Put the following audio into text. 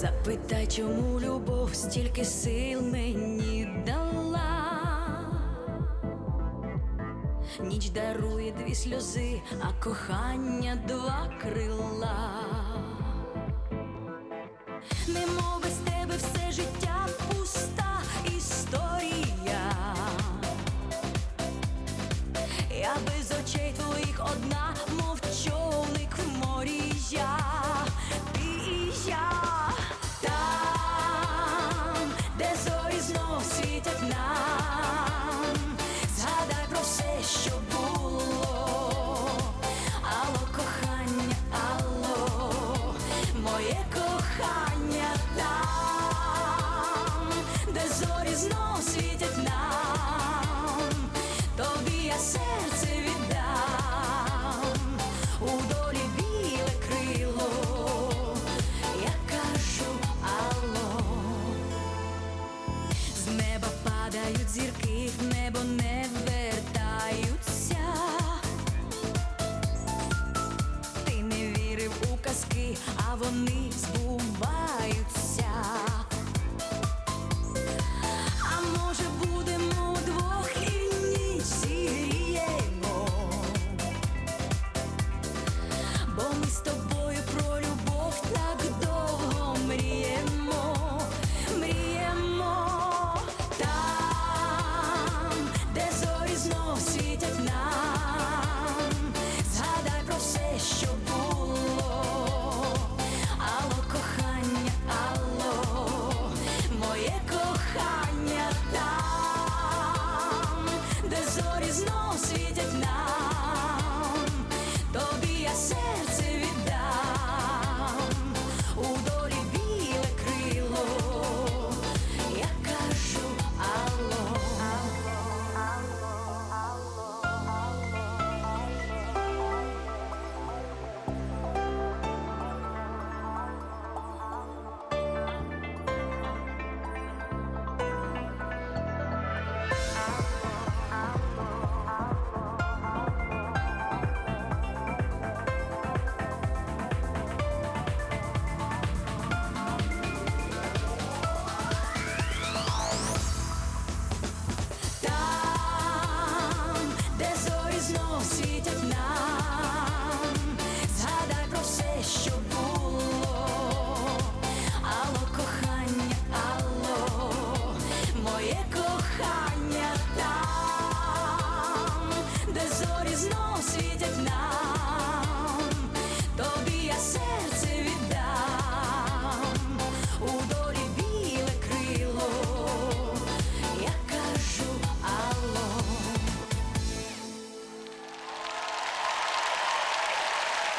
Запитай, чому любов стільки сил мені дала, ніч дарує дві сльози, а кохання два крила. Немов без тебе все життя пуста історія. вони збудуть.